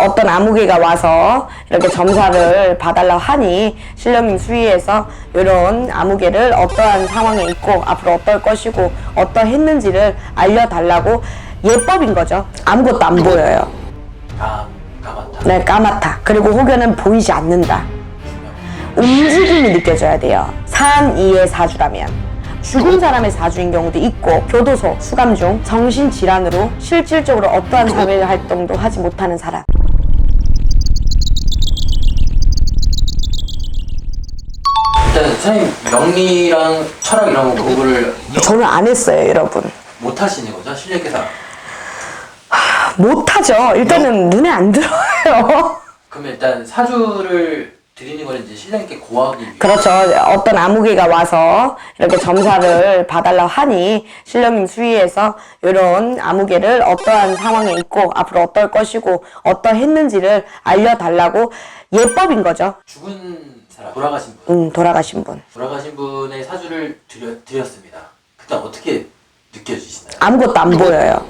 어떤 아무개가 와서 이렇게 점사를 봐달라고 하니 신령님 수위에서 이런 아무개를 어떠한 상황에 있고 앞으로 어떨 것이고 어떠했는지를 알려달라고 예법인 거죠. 아무것도 안 보여요. 아 까맣다. 네, 까맣다. 그리고 혹여는 보이지 않는다. 움직임이 느껴져야 돼요. 산 이의 사주라면. 죽은 사람의 사주인 경우도 있고 교도소, 수감 중 정신질환으로 실질적으로 어떠한 사회 활동도 하지 못하는 사람. 선생님 명리랑 철학 이런 거 공부를 저는 안 했어요, 여러분. 못 하시는 거죠? 실력께서 못하죠. 일단은 눈에 안 들어요. 그러면 일단 사주를 드리는 거는 이제 신령께 고하기 위해 그렇죠. 어떤 아무개가 와서 이렇게 점사를 봐달라고 하니 신령님 수위에서 이런 아무개를 어떠한 상황에 있고 앞으로 어떨 것이고 어떠했는지를 알려달라고 예법인 거죠. 죽은 사람 돌아가신 분 음, 돌아가신 분. 돌아가신 분의 사주를 드려, 드렸습니다. 그때 어떻게 느껴지시나요? 아무것도 안 보여요.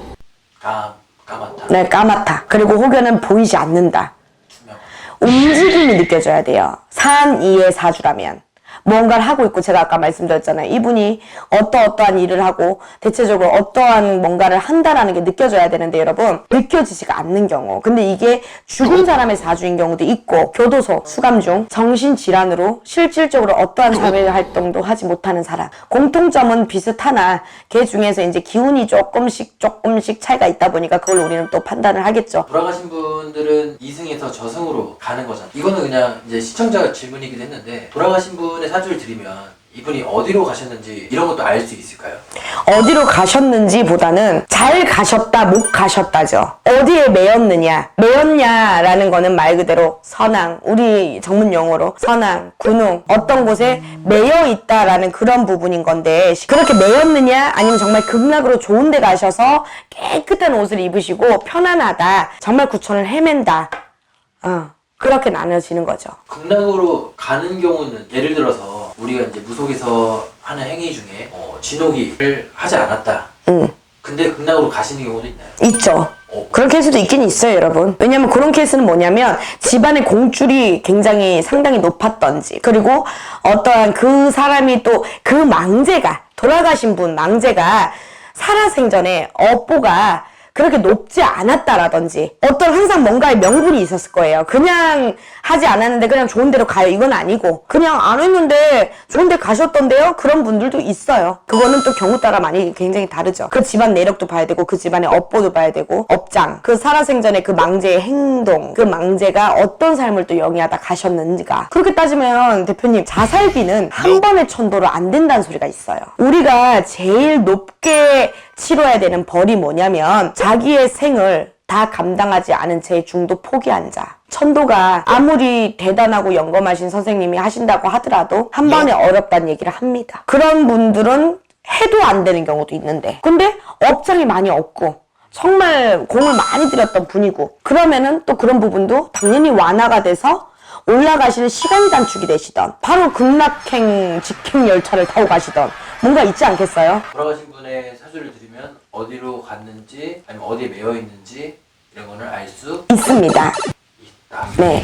까 까맣다. 네, 까맣다. 그리고 혹여는 보이지 않는다. 투명. 움직임이 느껴져야 돼요. 산 이의 사주라면. 뭔가를 하고 있고 제가 아까 말씀드렸잖아요. 이분이 어떠어떠한 일을 하고 대체적으로 어떠한 뭔가를 한다라는 게 느껴져야 되는데 여러분 느껴지지가 않는 경우 근데 이게 죽은 사람의 사주인 경우도 있고 교도소 수감 중 정신질환으로 실질적으로 어떠한 사회 활동도 하지 못하는 사람 공통점은 비슷하나 걔 중에서 이제 기운이 조금씩 조금씩 차이가 있다 보니까 그걸 우리는 또 판단을 하겠죠. 돌아가신 분들은 이승에서 저승으로 가는 거잖아요. 이거는 그냥 이제 시청자 질문이기도 했는데 돌아가신 분의 사주를 드리면 이분이 어디로 가셨는지 이런 것도 알 수 있을까요? 어디로 가셨는지 보다는 잘 가셨다, 못 가셨다죠. 어디에 매였느냐. 매였냐라는 거는 말 그대로 선왕, 우리 전문 용어로 선왕, 군웅, 어떤 곳에 매여 있다라는 그런 부분인 건데, 그렇게 매였느냐, 아니면 정말 극락으로 좋은 데 가셔서 깨끗한 옷을 입으시고 편안하다, 정말 구천을 헤맨다. 어, 그렇게 나눠지는 거죠. 극락으로 가는 경우는 예를 들어서 우리가 이제 무속에서 하는 행위 중에 어, 진호기를 하지 않았다. 응. 근데 극락으로 가시는 경우도 있나요? 있죠. 어. 그런 케이스도 있긴 있어요, 여러분. 왜냐면 그런 케이스는 뭐냐면 집안의 공줄이 굉장히 상당히 높았던지, 그리고 어떠한 그 사람이 또 그 망제가, 돌아가신 분 망제가 살아생전에 업보가 그렇게 높지 않았다라든지 어떤 항상 뭔가의 명분이 있었을 거예요. 그냥 하지 않았는데 그냥 좋은 데로 가요. 이건 아니고 그냥 안 했는데 좋은 데 가셨던데요? 그런 분들도 있어요. 그거는 또 경우 따라 많이 굉장히 다르죠. 그 집안 내력도 봐야 되고 그 집안의 업보도 봐야 되고 업장 그 살아생전에 그 망제의 행동 그 망제가 어떤 삶을 또 영위하다 가셨는지가 그렇게 따지면 대표님 자살기는 한 번의 천도로 안 된다는 소리가 있어요. 우리가 제일 높게 치러야 되는 벌이 뭐냐면 자기의 생을 다 감당하지 않은 채 중도 포기한 자. 천도가 아무리 대단하고 영검하신 선생님이 하신다고 하더라도 한 번에 어렵다는 얘기를 합니다. 그런 분들은 해도 안 되는 경우도 있는데. 근데 업장이 많이 없고 정말 공을 많이 들였던 분이고 그러면은 또 그런 부분도 당연히 완화가 돼서 올라가시는 시간 단축이 되시던 바로 극락행 직행 열차를 타고 가시던 뭔가 있지 않겠어요? 돌아가신 분의 사주를 어디로 갔는지 아니면 어디에 매여 있는지 이런 거를 알수 있습니다. 있다. 네.